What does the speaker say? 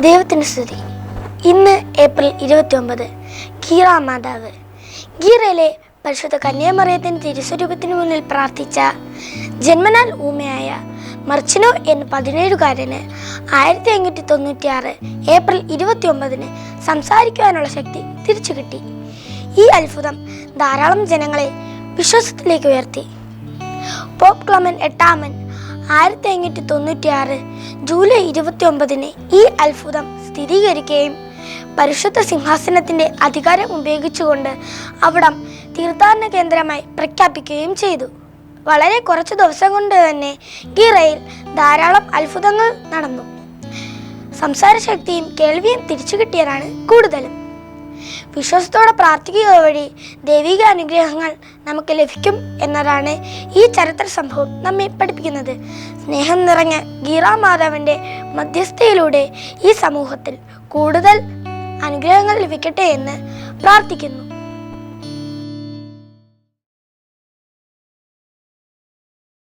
ദൈവത്തിന് സ്തുതി. ഇന്ന് ഏപ്രിൽ ഇരുപത്തി ഒമ്പത് ഗീറ മാതാവ്. ഗീറയിലെ പരിശുദ്ധ കന്യാമറിയത്തിന്റെ തിരുസ്വരൂപത്തിന് മുന്നിൽ പ്രാർത്ഥിച്ച ജന്മനാൽ ഊമയായ മർച്ചിനോ എന്ന പതിനേഴുകാരന് ആയിരത്തി അഞ്ഞൂറ്റി തൊണ്ണൂറ്റി ആറ് ഏപ്രിൽ ഇരുപത്തി ഒമ്പതിന് സംസാരിക്കുവാനുള്ള ശക്തി തിരിച്ചു കിട്ടി. ഈ അത്ഭുതം ധാരാളം ജനങ്ങളെ വിശ്വാസത്തിലേക്ക് ഉയർത്തി. പോപ്പ് ക്ലമൻ എട്ടാമൻ ആയിരത്തി അഞ്ഞൂറ്റി തൊണ്ണൂറ്റി ആറ് ജൂലൈ ഇരുപത്തി ഒമ്പതിന് ഈ അത്ഭുതം സ്ഥിരീകരിക്കുകയും പരിശുദ്ധ സിംഹാസനത്തിന്റെ അധികാരം ഉപയോഗിച്ചുകൊണ്ട് അവിടം തീർത്ഥാടന കേന്ദ്രമായി പ്രഖ്യാപിക്കുകയും ചെയ്തു. വളരെ കുറച്ച് ദിവസം കൊണ്ട് തന്നെ ഗിറയിൽ ധാരാളം അത്ഭുതങ്ങൾ നടന്നു. സംസാര ശക്തിയും കേൾവിയും തിരിച്ചു കിട്ടിയതാണ് കൂടുതലും. വിശ്വാസത്തോടെ പ്രാർത്ഥിക്കുക വഴി ദൈവിക അനുഗ്രഹങ്ങൾ നമുക്ക് ലഭിക്കും എന്നതാണ് ഈ ചരിത്ര സംഭവം നമ്മെ പഠിപ്പിക്കുന്നത്. സ്നേഹം നിറഞ്ഞ ഗീറാ മാതാവിന്റെ മധ്യസ്ഥയിലൂടെ ഈ സമൂഹത്തിൽ കൂടുതൽ അനുഗ്രഹങ്ങൾ ലഭിക്കട്ടെ എന്ന് പ്രാർത്ഥിക്കുന്നു.